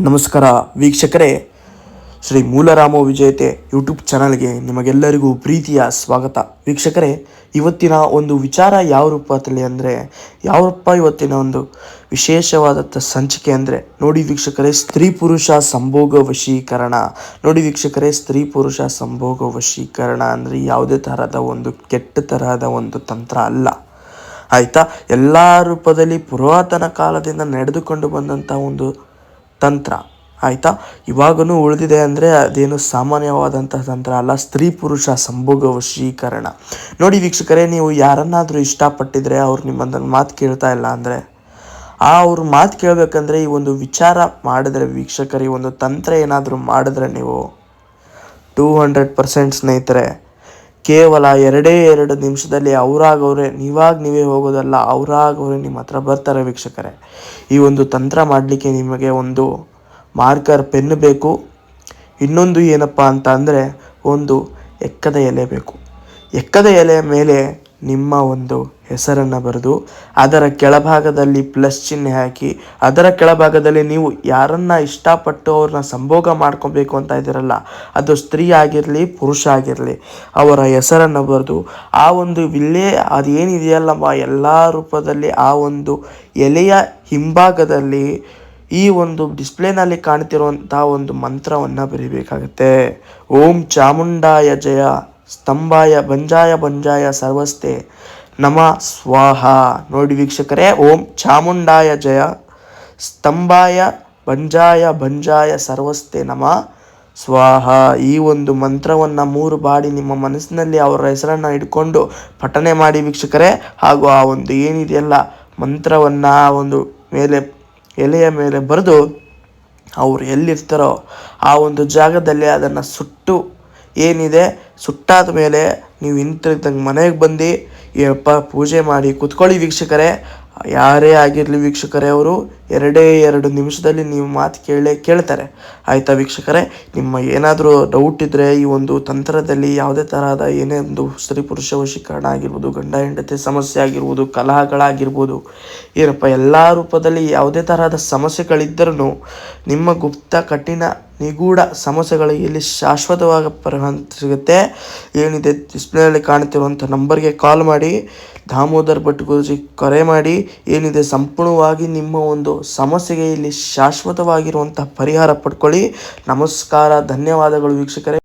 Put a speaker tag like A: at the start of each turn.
A: ನಮಸ್ಕಾರ ವೀಕ್ಷಕರೇ, ಶ್ರೀ ಮೂಲರಾಮ ವಿಜಯತೆ ಯೂಟ್ಯೂಬ್ ಚಾನಲ್ಗೆ ನಿಮಗೆಲ್ಲರಿಗೂ ಪ್ರೀತಿಯ ಸ್ವಾಗತ. ವೀಕ್ಷಕರೇ, ಇವತ್ತಿನ ಒಂದು ವಿಚಾರ ಯಾವ ರೂಪದಲ್ಲಿ ಅಂದರೆ ಯಾವಪ್ಪ ಇವತ್ತಿನ ಒಂದು ವಿಶೇಷವಾದಂಥ ಸಂಚಿಕೆ ಅಂದರೆ, ನೋಡಿ ವೀಕ್ಷಕರೇ, ಸ್ತ್ರೀ ಪುರುಷ ಸಂಭೋಗ ವಶೀಕರಣ. ನೋಡಿ ವೀಕ್ಷಕರೇ, ಸ್ತ್ರೀ ಪುರುಷ ಸಂಭೋಗ ವಶೀಕರಣ ಅಂದರೆ ಯಾವುದೇ ತರಹದ ಒಂದು ಕೆಟ್ಟ ತರಹದ ಒಂದು ತಂತ್ರ ಅಲ್ಲ. ಆಯಿತಾ? ಎಲ್ಲ ರೂಪದಲ್ಲಿ ಪುರಾತನ ಕಾಲದಿಂದ ನಡೆದುಕೊಂಡು ಬಂದಂಥ ಒಂದು ತಂತ್ರ, ಆಯಿತಾ? ಇವಾಗನೂ ಉಳಿದಿದೆ ಅಂದರೆ ಅದೇನು ಸಾಮಾನ್ಯವಾದಂತಹ ತಂತ್ರ ಅಲ್ಲ, ಸ್ತ್ರೀ ಪುರುಷ ಸಂಭೋಗ ವಶೀಕರಣ ನೋಡಿ ವೀಕ್ಷಕರೇ, ನೀವು ಯಾರನ್ನಾದರೂ ಇಷ್ಟಪಟ್ಟಿದ್ರೆ ಅವ್ರು ನಿಮ್ಮನ್ನ ಮಾತು ಕೇಳ್ತಾ ಇಲ್ಲ ಅಂದರೆ, ಆ ಅವ್ರ ಮಾತು ಕೇಳಬೇಕಂದ್ರೆ ಈ ಒಂದು ವಿಚಾರ ಮಾಡಿದ್ರೆ ವೀಕ್ಷಕರಿಗೆ ಒಂದು ತಂತ್ರ ಏನಾದರೂ ಮಾಡಿದ್ರೆ ನೀವು ಟೂ ಹಂಡ್ರೆಡ್ ಪರ್ಸೆಂಟ್ ಸ್ನೇಹಿತರೆ ಕೇವಲ ಎರಡೇ ಎರಡು ನಿಮಿಷದಲ್ಲಿ ಅವರಾಗವ್ರೆ ನೀವಾಗ ನೀವೇ ಹೋಗೋದಲ್ಲ ಅವರಾಗವ್ರೆ ನಿಮ್ಮ ಹತ್ರ ಬರ್ತಾರೆ ವೀಕ್ಷಕರೇ. ಈ ಒಂದು ತಂತ್ರ ಮಾಡಲಿಕ್ಕೆ ನಿಮಗೆ ಒಂದು ಮಾರ್ಕರ್ ಪೆನ್ ಬೇಕು. ಇನ್ನೊಂದು ಏನಪ್ಪ ಅಂತ ಅಂದರೆ ಒಂದು ಎಕ್ಕದ ಎಲೆ ಬೇಕು. ಎಕ್ಕದ ಎಲೆಯ ಮೇಲೆ ನಿಮ್ಮ ಒಂದು ಹೆಸರನ್ನು ಬರೆದು ಅದರ ಕೆಳಭಾಗದಲ್ಲಿ ಪ್ಲಸ್ ಚಿಹ್ನೆ ಹಾಕಿ ಅದರ ಕೆಳಭಾಗದಲ್ಲಿ ನೀವು ಯಾರನ್ನ ಇಷ್ಟಪಟ್ಟು ಅವ್ರನ್ನ ಸಂಭೋಗ ಮಾಡ್ಕೊಬೇಕು ಅಂತ ಇದ್ದೀರಲ್ಲ, ಅದು ಸ್ತ್ರೀ ಆಗಿರಲಿ, ಪುರುಷ ಆಗಿರಲಿ, ಅವರ ಹೆಸರನ್ನು ಬರೆದು ಆ ಒಂದು ವಿಲ್ಲೇ ಅದೇನಿದೆಯಲ್ಲಮ್ಮ, ಎಲ್ಲ ರೂಪದಲ್ಲಿ ಆ ಒಂದು ಎಲೆಯ ಹಿಂಭಾಗದಲ್ಲಿ ಈ ಒಂದು ಡಿಸ್ಪ್ಲೇನಲ್ಲಿ ಕಾಣ್ತಿರುವಂಥ ಒಂದು ಮಂತ್ರವನ್ನು ಬರಿಬೇಕಾಗುತ್ತೆ. ಓಂ ಚಾಮುಂಡಾಯ ಜಯ. ಸ್ತಂಭಾಯ ಬಂಜಾಯ ಬಂಜಾಯ ಸರ್ವಸ್ತೆ ನಮ ಸ್ವಾಹ. ನೋಡಿ ವೀಕ್ಷಕರೇ, ಓಂ ಚಾಮುಂಡಾಯ ಜಯ. ಸ್ತಂಭಾಯ ಬಂಜಾಯ ಬಂಜಾಯ ಸರ್ವಸ್ತೆ ನಮ ಸ್ವಾಹ. ಈ ಒಂದು ಮಂತ್ರವನ್ನು ಮೂರು ಬಾಡಿ ನಿಮ್ಮ ಮನಸ್ಸಿನಲ್ಲಿ ಅವರ ಹೆಸರನ್ನು ಇಟ್ಕೊಂಡು ಪಠನೆ ಮಾಡಿ ವೀಕ್ಷಕರೇ. ಹಾಗೂ ಆ ಒಂದು ಏನಿದೆಯಲ್ಲ ಮಂತ್ರವನ್ನು ಒಂದು ಮೇಲೆ, ಎಲೆಯ ಮೇಲೆ ಬರೆದು ಅವ್ರು ಎಲ್ಲಿರ್ತಾರೋ ಆ ಒಂದು ಜಾಗದಲ್ಲಿ ಅದನ್ನು ಸುಟ್ಟು ಏನಿದೆ, ಸುಟ್ಟಾದ ಮೇಲೆ ನೀವು ಹಿಂತಿರುಗ್ದಂಗೆ ಮನೆಗೆ ಬಂದು ಯಪ್ಪ ಪೂಜೆ ಮಾಡಿ ಕುತ್ಕೊಳ್ಳಿ ವೀಕ್ಷಕರೇ. ಯಾರೇ ಆಗಿರಲಿ ವೀಕ್ಷಕರೇ ಅವರು ಎರಡೇ ಎರಡು ನಿಮಿಷದಲ್ಲಿ ನೀವು ಮಾತು ಕೇಳೇ ಕೇಳ್ತಾರೆ. ಆಯಿತಾ ವೀಕ್ಷಕರೇ, ನಿಮ್ಮ ಏನಾದರೂ ಡೌಟ್ ಇದ್ದರೆ ಈ ಒಂದು ತಂತ್ರದಲ್ಲಿ ಯಾವುದೇ ತರಹದ ಏನೇ ಒಂದು ಸ್ತ್ರೀ ಪುರುಷ ವಶೀಕರಣ ಆಗಿರ್ಬೋದು, ಗಂಡ ಹೆಂಡತಿ ಸಮಸ್ಯೆ ಆಗಿರ್ಬೋದು, ಕಲಹಗಳಾಗಿರ್ಬೋದು, ಏನಪ್ಪ ಎಲ್ಲ ರೂಪದಲ್ಲಿ ಯಾವುದೇ ತರಹದ ಸಮಸ್ಯೆಗಳಿದ್ದರೂ ನಿಮ್ಮ ಗುಪ್ತ ಕಠಿಣ ನಿಗೂಢ ಸಮಸ್ಯೆಗಳು ಇಲ್ಲಿ ಶಾಶ್ವತವಾಗಿ ಪರಿಹಾರ ಸಿಗುತ್ತೆ ಏನಿದೆ ಡಿಸ್ಪ್ಲೇನಲ್ಲಿ ಕಾಣ್ತಿರುವಂಥ ನಂಬರ್ಗೆ ಕಾಲ್ ಮಾಡಿ, ದಾಮೋದರ್ ಭಟ್ ಗುರುಜಿ ಕರೆ ಮಾಡಿ, ಏನಿದೆ ಸಂಪೂರ್ಣವಾಗಿ ನಿಮ್ಮ ಒಂದು ಸಮಸ್ಯೆಗೆ ಇಲ್ಲಿ ಶಾಶ್ವತವಾಗಿರುವಂತಹ ಪರಿಹಾರ ಪಡ್ಕೊಳ್ಳಿ. ನಮಸ್ಕಾರ ಧನ್ಯವಾದಗಳು ವೀಕ್ಷಕರೇ.